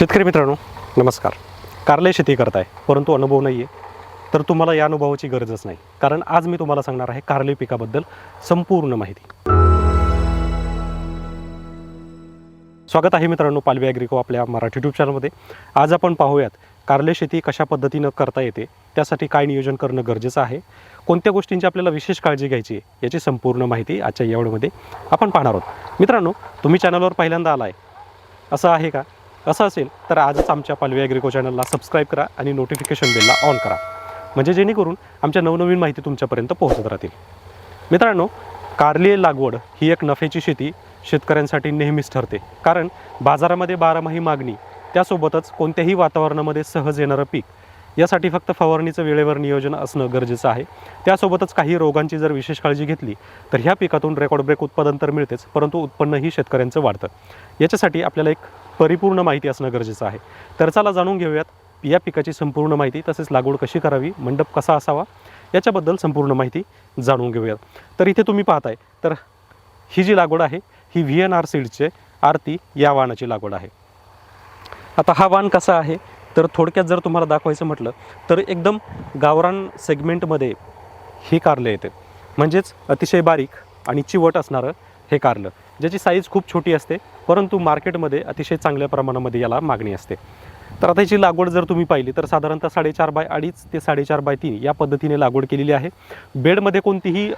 शेतकरी मित्रांनो नमस्कार. कारले शेती करताय परंतु अनुभव नाही आहे तर तुम्हाला या अनुभवाची गरजच नाही. कारण आज मी तुम्हाला सांगणार आहे कारले पिकाबद्दल संपूर्ण माहिती. स्वागत आहे मित्रांनो पालवी ॲग्रिको आपल्या मराठी युट्यूब चॅनलमध्ये आज आपण पाहूयात कारले शेती कशा पद्धतीनं करता येते त्यासाठी काय नियोजन करणं गरजेचं आहे कोणत्या गोष्टींची आपल्याला विशेष काळजी घ्यायची आहे याची संपूर्ण माहिती आजच्या यावेळीमध्ये आपण पाहणार आहोत. मित्रांनो तुम्ही चॅनलवर पहिल्यांदा आला आहे असं आहे का? असं असेल तर आजच आमच्या पालवी ॲग्रिको चॅनलला सबस्क्राईब करा आणि नोटिफिकेशन बेलला ऑन करा. म्हणजे जेणेकरून आमच्या नवनवीन माहिती तुमच्यापर्यंत पोहोचत राहतील. मित्रांनो कारली लागवड ही एक नफ्याची शेती शेतकऱ्यांसाठी नेहमीच ठरते. कारण बाजारामध्ये बारामाही मागणी त्यासोबतच कोणत्याही वातावरणामध्ये सहज येणारं पीक यासाठी फक्त फवारणीचं वेळेवर नियोजन असणं गरजेचं आहे. त्यासोबतच काही रोगांची जर विशेष काळजी घेतली तर ह्या पिकातून रेकॉर्ड ब्रेक उत्पादन तर मिळतेच परंतु उत्पन्नही शेतकऱ्यांचं वाढतं. याच्यासाठी आपल्याला एक परिपूर्ण माहिती असणं गरजेचं आहे. तर चला जाणून घेऊयात या पिकाची संपूर्ण माहिती तसेच लागवड कशी करावी मंडप कसा असावा याच्याबद्दल संपूर्ण माहिती जाणून घेऊयात. तर इथे तुम्ही पाहताय तर ही जी लागवड आहे ही व्ही एन आर सीडचे आरती या वाणाची लागवड आहे. आता हा वाण कसा आहे तर थोडक्यात जर तुम्हाला दाखवायचं म्हटलं तर एकदम गावरान सेगमेंटमध्ये ही कारले येते. म्हणजेच अतिशय बारीक आणि चिवट असणारं हे कारलं ज्याची साईज खूप छोटी असते परंतु मार्केटमध्ये अतिशय चांगल्या प्रमाणामध्ये याला मागणी असते. तर आता याची लागवड जर तुम्ही पाहिली तर साधारणतः साडेचार बाय अडीच ते साडेचार बाय तीन या पद्धतीने लागवड केलेली आहे. बेडमध्ये कोणतीही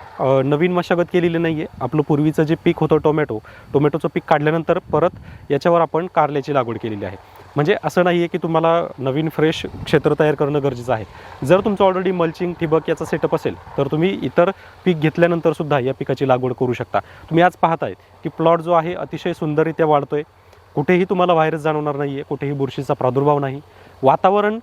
नवीन मशागत केलेली नाही आहे आपलं पूर्वीचं जे पीक होतं टोमॅटो टोमॅटोचं पीक काढल्यानंतर परत याच्यावर आपण कारल्याची लागवड केलेली आहे. म्हणजे असं नाही आहे की तुम्हाला नवीन फ्रेश क्षेत्र तयार करणं गरजेचं आहे. जर तुमचं ऑलरेडी मल्चिंग ठिबक याचा सेटअप असेल तर तुम्ही इतर पीक घेतल्यानंतर सुद्धा या पिकाची लागवड करू शकता. तुम्ही आज पाहताय की प्लॉट जो आहे अतिशय सुंदररित्या वाढतोय. कुठेही तुम्हाला व्हायरस जाणवणार नाही आहे कुठेही बुरशीचा प्रादुर्भाव नाही. वातावरण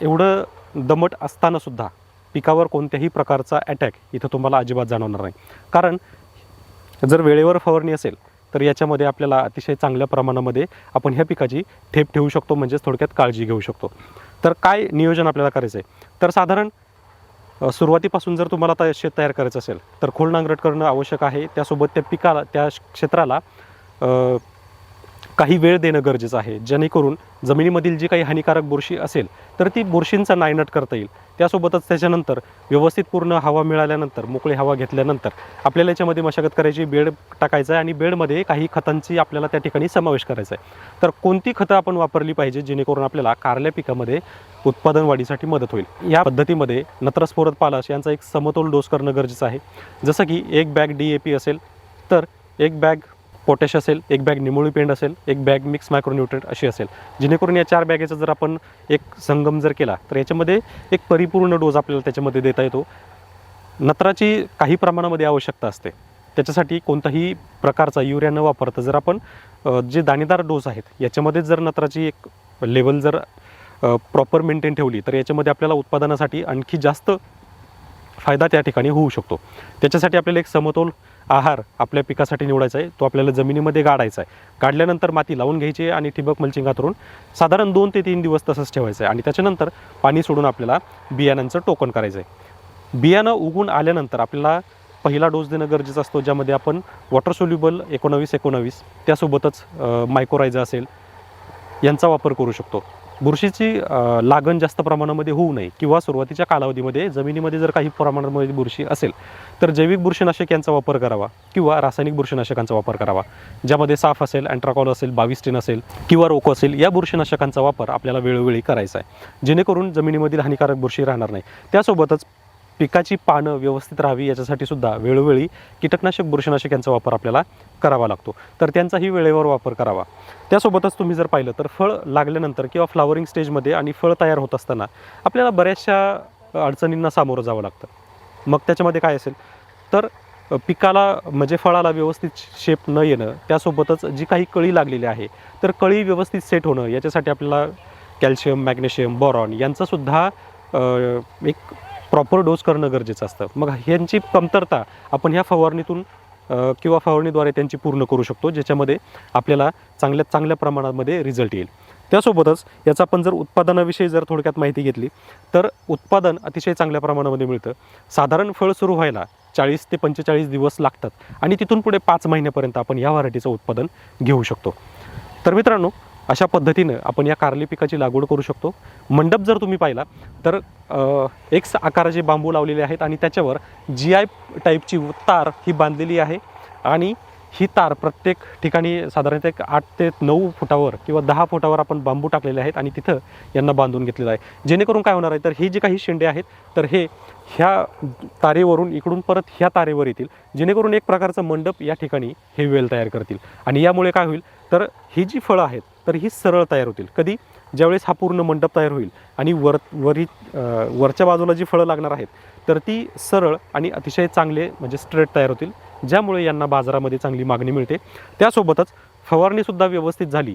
एवढं दमट असतानासुद्धा पिकावर कोणत्याही प्रकारचा अटॅक इथं तुम्हाला अजिबात जाणवणार नाही. कारण जर वेळेवर फवारणी असेल तर याच्यामध्ये आपल्याला अतिशय चांगल्या प्रमाणामध्ये आपण ह्या पिकाची ठेप ठेवू शकतो म्हणजेच थोडक्यात काळजी घेऊ शकतो. तर काय नियोजन आपल्याला करायचं आहे? तर साधारण सुरुवातीपासून जर तुम्हाला आता शेत तयार करायचं असेल तर खोल नांगरट करणं आवश्यक आहे. त्यासोबत त्या पिकाला त्या क्षेत्राला काही वेळ देणं गरजेचं आहे. जेणेकरून जमिनीमधील जी काही हानिकारक बुरशी असेल तर ती बुरशींचा नायनट करता येईल. त्यासोबतच त्याच्यानंतर व्यवस्थित पूर्ण हवा मिळाल्यानंतर मोकळी हवा घेतल्यानंतर आपल्याला याच्यामध्ये मशागत करायची बेड टाकायचं आहे आणि बेडमध्ये काही खतांची आपल्याला त्या ठिकाणी समावेश करायचा आहे. तर कोणती खतं आपण वापरली पाहिजे जेणेकरून आपल्याला कारल्या पिकामध्ये उत्पादन वाढीसाठी मदत होईल? या पद्धतीमध्ये नत्रस्फोरत पालाश यांचा एक समतोल डोस करणं गरजेचं आहे. जसं की एक बॅग डी ए पी असेल तर एक बॅग पोटॅश असेल एक बॅग निमोळी पेंड असेल एक बॅग मिक्स मायक्रोन्युट्रेंट अशी असेल. जेणेकरून या चार बॅगेचा जर आपण एक संगम जर केला तर याच्यामध्ये एक परिपूर्ण डोस आपल्याला त्याच्यामध्ये देता येतो. नत्राची काही प्रमाणामध्ये आवश्यकता असते. त्याच्यासाठी कोणताही प्रकारचा युरिया न वापरता जर आपण जे दाणेदार डोस आहेत याच्यामध्ये जर नत्राची एक लेवल जर प्रॉपर मेंटेन ठेवली तर याच्यामध्ये आपल्याला उत्पादनासाठी आणखी जास्त फायदा त्या ठिकाणी होऊ शकतो. त्याच्यासाठी आपल्याला एक समतोल आहार आपल्या पिकासाठी निवडायचा आहे तो आपल्याला जमिनीमध्ये गाडायचा आहे. गाडल्यानंतर माती लावून घ्यायची आहे आणि ठिबक मलचिंगातरून साधारण दोन ते तीन दिवस तसंच ठेवायचं आहे. आणि त्याच्यानंतर पाणी सोडून आपल्याला बियाण्यांचं टोकन करायचं आहे बियाणं उगून आल्यानंतर आपल्याला पहिला डोस देणं गरजेचं असतो ज्यामध्ये आपण वॉटर सोल्युबल एकोणावीस एकोणावीस त्यासोबतच मायक्रोरायझा असेल यांचा वापर करू शकतो. बुरशीची लागण जास्त प्रमाणामध्ये होऊ नये किंवा सुरुवातीच्या कालावधीमध्ये जमिनीमध्ये जर काही प्रमाणामध्ये बुरशी असेल तर जैविक बुरशीनाशक यांचा वापर करावा किंवा रासायनिक बुरशीनाशकांचा वापर करावा ज्यामध्ये साफ असेल अँट्राकॉल असेल बाविस्टीन असेल किंवा रोको असेल या बुरशीनाशकांचा वापर आपल्याला वेळोवेळी करायचा आहे. जेणेकरून जमिनीमधील हानिकारक बुरशी राहणार नाही. त्यासोबतच पिकाची पानं व्यवस्थित राहावी याच्यासाठी सुद्धा वेळोवेळी कीटकनाशक बुरशीनाशक यांचा वापर आपल्याला करावा लागतो. तर त्यांचाही वेळेवर वापर करावा. त्यासोबतच तुम्ही जर पाहिलं तर फळ लागल्यानंतर किंवा फ्लावरिंग स्टेजमध्ये आणि फळ तयार होत असताना आपल्याला बऱ्याचशा अडचणींना सामोरं जावं लागतं. मग त्याच्यामध्ये काय असेल? तर पिकाला म्हणजे फळाला व्यवस्थित शेप न येणं त्यासोबतच जी काही कळी लागलेली आहे तर कळी व्यवस्थित सेट होणं याच्यासाठी आपल्याला कॅल्शियम मॅग्नेशियम बॉरॉन यांचासुद्धा एक प्रॉपर डोस करणं गरजेचं असतं. मग ह्यांची कमतरता आपण ह्या फवारणीतून किंवा फवारणीद्वारे त्यांची पूर्ण करू शकतो ज्याच्यामध्ये आपल्याला चांगल्या चांगल्या प्रमाणामध्ये रिझल्ट येईल. त्यासोबतच याचा आपण जर उत्पादनाविषयी जर थोडक्यात माहिती घेतली तर उत्पादन अतिशय चांगल्या प्रमाणामध्ये मिळतं. साधारण फळ सुरू व्हायला चाळीस ते पंचेचाळीस दिवस लागतात आणि तिथून पुढे पाच महिन्यापर्यंत आपण या व्हरायटीचं उत्पादन घेऊ शकतो. तर मित्रांनो अशा पद्धतीनं आपण या कारली पिकाची लागवड करू शकतो. मंडप जर तुम्ही पाहिला तर एक्स आकाराचे बांबू लावलेले आहेत आणि त्याच्यावर जी आय टाईपची तार ही बांधलेली आहे. आणि ही तार प्रत्येक ठिकाणी साधारणतः एक आठ ते नऊ फुटावर किंवा दहा फुटावर आपण बांबू टाकलेले आहेत आणि तिथं यांना बांधून घेतलेलं आहे. जेणेकरून काय होणार आहे तर हे जे काही शेंडे आहेत तर हे ह्या तारेवरून इकडून परत ह्या तारेवर येतील. जेणेकरून एक प्रकारचं मंडप या ठिकाणी हे वेल तयार करतील. आणि यामुळे काय होईल तर ही जी फळं आहेत तर ही सरळ तयार होतील. कधी? ज्यावेळेस हा पूर्ण मंडप तयार होईल आणि वर वरी वरच्या बाजूला जी फळं लागणार आहेत तर ती सरळ आणि अतिशय चांगले म्हणजे स्ट्रेट तयार होतील. ज्यामुळे यांना बाजारामध्ये चांगली मागणी मिळते. त्यासोबतच फवारणीसुद्धा व्यवस्थित झाली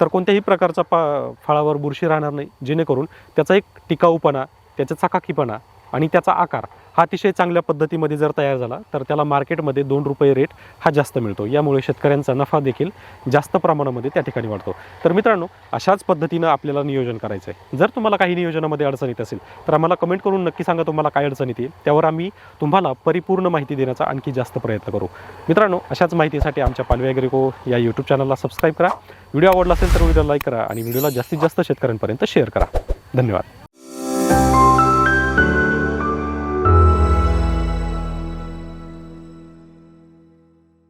तर कोणत्याही प्रकारचा पा फळावर बुरशी राहणार नाही. जेणेकरून त्याचा एक टिकाऊपणा त्याचा चकाकीपणा आणि त्याचा आकार हा अतिशय चांगल्या पद्धतीमध्ये जर तयार झाला तर त्याला मार्केटमध्ये दोन रुपये रेट हा जास्त मिळतो. यामुळे शेतकऱ्यांचा नफा देखील जास्त प्रमाणामध्ये त्या ठिकाणी वाढतो. तर मित्रांनो अशाच पद्धतीनं आपल्याला नियोजन करायचं आहे जर तुम्हाला काही नियोजनामध्ये अडचण येत असेल तर आम्हाला कमेंट करून नक्की सांगा तुम्हाला काय अडचण येते त्यावर आम्ही तुम्हाला परिपूर्ण माहिती देण्याचा आणखी जास्त प्रयत्न करू. मित्रांनो अशाच माहितीसाठी आमच्या पालवे ॲग्रिको या यूट्यूब चॅनलला सबस्क्राईब करा. व्हिडिओ आवडला असेल तर व्हिडिओ लाईक करा आणि व्हिडिओला जास्तीत जास्त शेतकऱ्यांपर्यंत शेअर करा. धन्यवाद.